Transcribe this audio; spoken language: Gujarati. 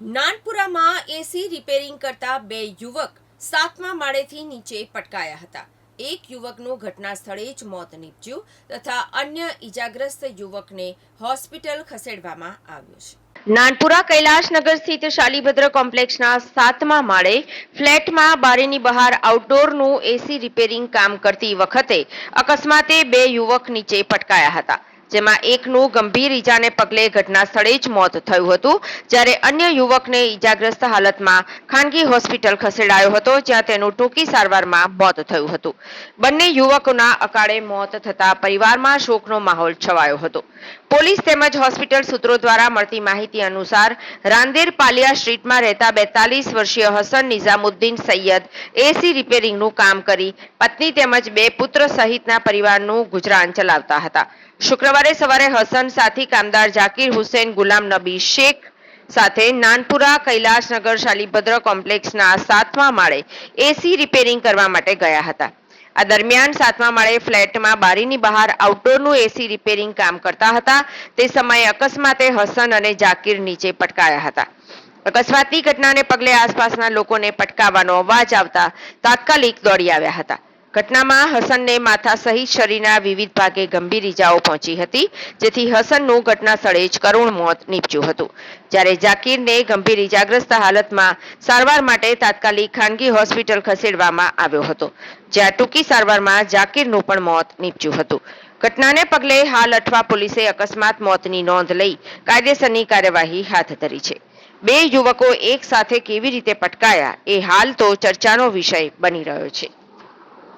નાનપુરામાં એસી રિપેરિંગ કરતા બે યુવક સાતમા માળેથી નીચે પટકાયા હતા. એક યુવકનું ઘટના સ્થળે જ મોત નીપજ્યું તથા અન્ય ઈજાગ્રસ્ત યુવકને હોસ્પિટલ ખસેડવામાં આવ્યો છે. નાનપુરા કૈલાશનગર સ્થિત શાલીભદ્ર કોમ્પ્લેક્ષના સાતમા માળે ફ્લેટમાં બારીની બહાર આઉટડોરનું એસી રિપેરિંગ કામ કરતી વખતે અકસ્માતે બે યુવક નીચે પટકાયા હતા. જેમાં એકનું ગંભીર ઈજાને પગલે ઘટના સ્થળે જ મોત થયું હતું, જ્યારે અન્ય યુવકને ઈજાગ્રસ્ત હાલતમાં ખાનગી હોસ્પિટલ ખસેડાયો હતો, જ્યાં તેનું ટૂંકી સારવારમાં મોત થયું હતું. બંને યુવકોના અકાળે મોત થતા પરિવારમાં શોકનો માહોલ છવાયો હતો. પોલીસ તેમજ હોસ્પિટલ સૂત્રો દ્વારા મળતી માહિતી અનુસાર, રાંદેર પાલિયા સ્ટ્રીટમાં રહેતા બેતાલીસ વર્ષીય હસન નિઝામુદ્દીન સૈયદ એસી રિપેરિંગનું કામ કરી, પત્ની તેમજ બે પુત્ર સહિતના પરિવારનું ગુજરાન ચલાવતા હતા. શુક્રવારે સવારે હસન સાથી કામદાર જાકીર હુસેન, ગુલામ નબી શેખ સાથે નાનપુરા કૈલાશનગર શાલીભદ્ર કોમ્પ્લેક્સના સાતમા માળે એસી રિપેરિંગ કરવા માટે ગયા હતા. આ દરમિયાન સાતમા માળે ફ્લેટમાં બારીની બહાર આઉટડોરનું એસી રિપેરિંગ કામ કરતા હતા. તે સમયે અકસ્માતે હસન અને જાકીર નીચે પટકાયા હતા. અકસ્માતની ઘટનાને પગલે આસપાસના લોકોને પટકાવવાનો અવાજ આવતા તાત્કાલિક દોડી આવ્યા હતા. ઘટનામાં હસનને માથા સહિત શરીરના વિવિધ ભાગે ગંભીર ઈજાઓ પહોંચી હતી, જેથી હસનનું ઘટના સ્થળે જ કરુણ મોત નીપજ્યું હતું. જ્યારે જાકીરને ગંભીર ઈજાગ્રસ્ત હાલતમાં સારવાર માટે તાત્કાલિક ખાનગી હોસ્પિટલ ખસેડવામાં આવ્યો હતો, જ્યાં ટૂંકી સારવારમાં જાકીરનું પણ મોત નીપજ્યું હતું. ઘટનાને પગલે હાલ અઠવા પોલીસે અકસ્માત મોતની નોંધ લઈ કાયદેસરની કાર્યવાહી હાથ ધરી છે. બે યુવકો એક સાથે કેવી રીતે પટકાયા એ હાલ તો ચર્ચાનો વિષય બની રહ્યો છે.